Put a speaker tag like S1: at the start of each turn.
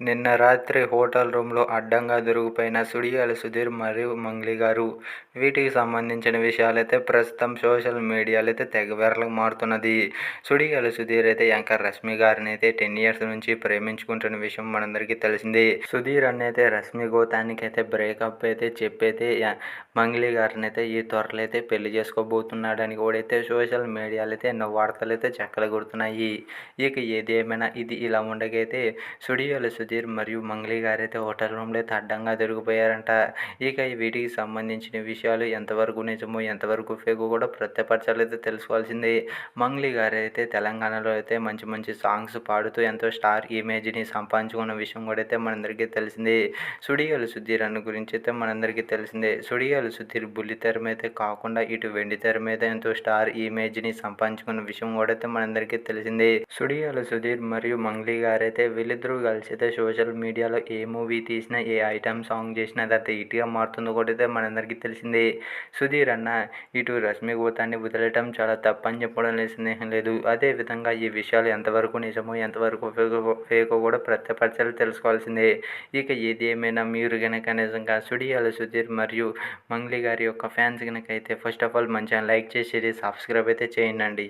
S1: నిన్న రాత్రి హోటల్ రూమ్లో అడ్డంగా దొరికిపోయిన సుడిగాలి సుధీర్ మరియు మంగ్లీ గారు. వీటికి సంబంధించిన విషయాలైతే ప్రస్తుతం సోషల్ మీడియాలో అయితే తెగవేరలకు మారుతున్నది. సుడిగాలి సుధీర్ అయితే యాంకర్ రష్మి గారిని అయితే టెన్ ఇయర్స్ నుంచి ప్రేమించుకుంటున్న విషయం మనందరికీ తెలిసిందే. సుధీర్ అన్న అయితే రష్మి గోతానికి అయితే బ్రేకప్ అయితే చెప్పైతే మంగ్లీ గారిని అయితే ఈ త్వరలో అయితే పెళ్ళి చేసుకోబోతున్నాడని కూడా అయితే సోషల్ మీడియాలో అయితే ఎన్నో వార్తలు అయితే చెక్కలు కొడుతున్నాయి. ఇక ఏది ఏమైనా ఇది ఇలా ఉండగైతే సుడియోల సుధీర్ మరియు మంగ్లీ గారు అయితే హోటల్ రూమ్లో అయితే అడ్డంగా దొరికిపోయారంట. ఇక వీటికి సంబంధించిన విషయాలు ఎంతవరకు నిజమో ఎంతవరకు ఫేకో కూడా ప్రత్యపరచాలైతే తెలుసుకోవాల్సిందే. మంగ్లీ గారు అయితే తెలంగాణలో అయితే మంచి మంచి సాంగ్స్ పాడుతూ ఎంతో స్టార్ ఇమేజ్ని సంపాదించుకున్న విషయం కూడా అయితే మనందరికీ తెలిసిందే. సుడియోల సుధీర్ అన్న గురించి అయితే మనందరికీ తెలిసిందే. సుడియోల సుధీర్ బుల్లి తెర మీద కాకుండా ఇటు వెండి తెర మీద ఎంతో స్టార్ ఇమేజ్ని సంపాదించుకున్న విషయం కూడా అయితే మనందరికీ తెలిసిందే. సుడియాల సుధీర్ మరియు మంగ్లీ గారైతే వీళ్ళిద్దరూ కలిసి అయితే సోషల్ మీడియాలో ఏ మూవీ తీసినా ఏ ఐటమ్ సాంగ్ చేసినా అది అయితే హిట్గా మారుతుందో కూడా మనందరికీ తెలిసిందే. సుధీర్ అన్న ఇటు రష్మి గోతాన్ని వదిలేయటం చాలా తప్పని చెప్పడం సందేహం లేదు. అదే విధంగా ఈ విషయాలు ఎంతవరకు నిజమో ఎంతవరకు ఫేకో కూడా ప్రత్యపరచాలి తెలుసుకోవాల్సిందే. ఇక ఏది ఏమైనా మీరు కనుక నిజంగా సుడియాల సుధీర్ మరియు మంగ్లీ గారి యొక్క ఫ్యాన్స్ కనుక అయితే ఫస్ట్ ఆఫ్ ఆల్ మంచిగా లైక్ చేసి సబ్స్క్రైబ్ అయితే చేయండి.